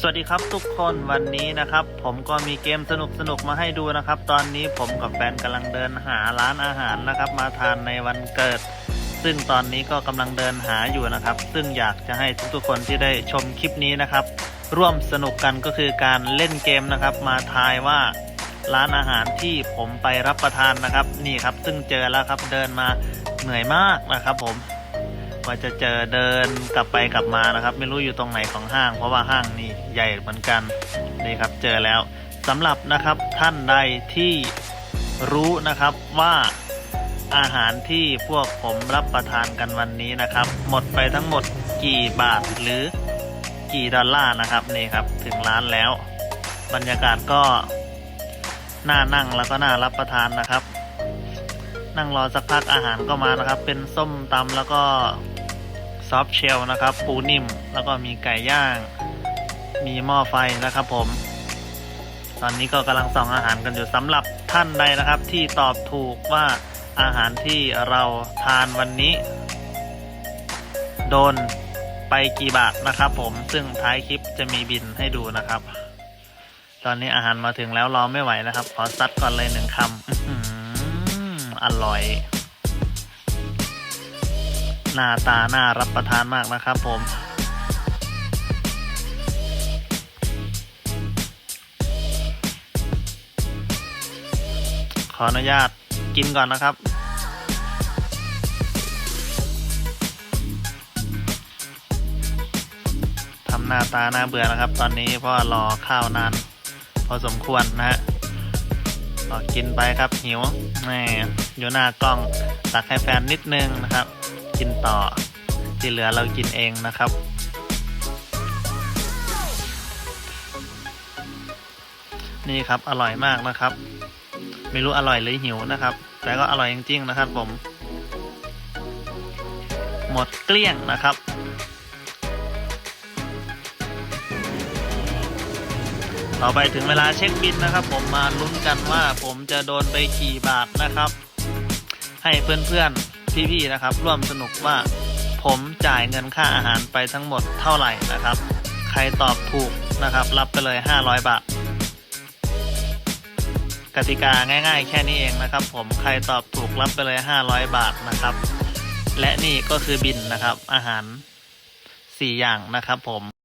สวัสดีครับทุกคนวันนี้นะครับ ผมก็มีเกมสนุกสนุกๆมาให้ดูนะครับ ตอนนี้ผมกับแฟนกำลังเดินหาร้านอาหารนะครับ มาทานในวันเกิด ซึ่งตอนนี้ก็กำลังเดินหาอยู่นะครับ ซึ่งอยากจะให้ทุกๆคนที่ได้ชมคลิปนี้นะครับ ร่วมสนุกกันก็คือการเล่นเกมนะครับ มาทายว่าร้านอาหารที่ผมไปรับประทานนะครับ นี่ครับซึ่งเจอแล้วครับเดินมาเหนื่อยมากนะครับผม กว่าจะเจอเดินกลับไปกลับมานะครับ ไม่รู้อยู่ตรงไหนของห้าง เพราะว่าห้างนี่ใหญ่เหมือนกันนี่ครับเจอแล้วสำหรับนะครับท่านใดที่รู้นะครับว่าอาหารที่พวกผมรับประทานกันวันนี้นะครับ หมดไปทั้งหมดกี่บาทหรือกี่ดอลลาร์นะครับนี่ครับถึงร้านแล้ว บรรยากาศก็น่านั่งแล้วก็น่ารับประทานนะครับ นั่งรอสักพักอาหารก็มานะครับ เป็นส้มตำแล้วก็ ซอฟเชลนะครับ ปูนิ่ม แล้วก็มีไก่ย่าง มีหม้อไฟนะครับผม ตอนนี้ก็กำลังส่องอาหารกันอยู่สำหรับท่านใดนะครับ ที่ตอบถูกว่าอาหารที่เราทานวันนี้ โดนไปกี่บาทนะครับ ผมซึ่งท้ายคลิปจะมีบินให้ดูนะครับ ตอนนี้อาหารมาถึงแล้วรอไม่ไหวนะครับ ขอซัดก่อนเลยหนึ่งคำอร่อย หน้าตาน่ารับประทานมากนะครับผมขออนุญาตกินก่อนนะครับ ทำหน้าตาน่าเบื่อนะครับ ตอนนี้เพราะรอข้าวนานพอสมควรนะฮะรอกินไปครับหิวแหมอยู่หน้ากล้องตักให้แฟนนิดนึงนะครับ กินต่อ ที่เหลือเรากินเองนะครับ นี่ครับอร่อยมากนะครับ ไม่รู้อร่อยหรือหิวนะครับ แต่ก็อร่อยจริงๆนะครับผม หมดเกลี้ยงนะครับ ต่อไปถึงเวลาเช็คบินนะครับ ผมมาลุ้นกันว่าผมจะโดนไปกี่บาทนะครับ ให้เพื่อนๆ พี่ๆนะครับ ร่วมสนุกว่า ผมจ่ายเงินค่าอาหารไปทั้งหมดเท่าไหร่นะครับ ใครตอบถูกนะครับ รับไปเลย 500 บาท กติกาง่าย ๆ แค่นี้เองนะครับ ผมใครตอบถูกรับไปเลย 500 บาทนะครับ และนี่ก็คือบินนะครับ อาหาร 4 อย่างนะครับผม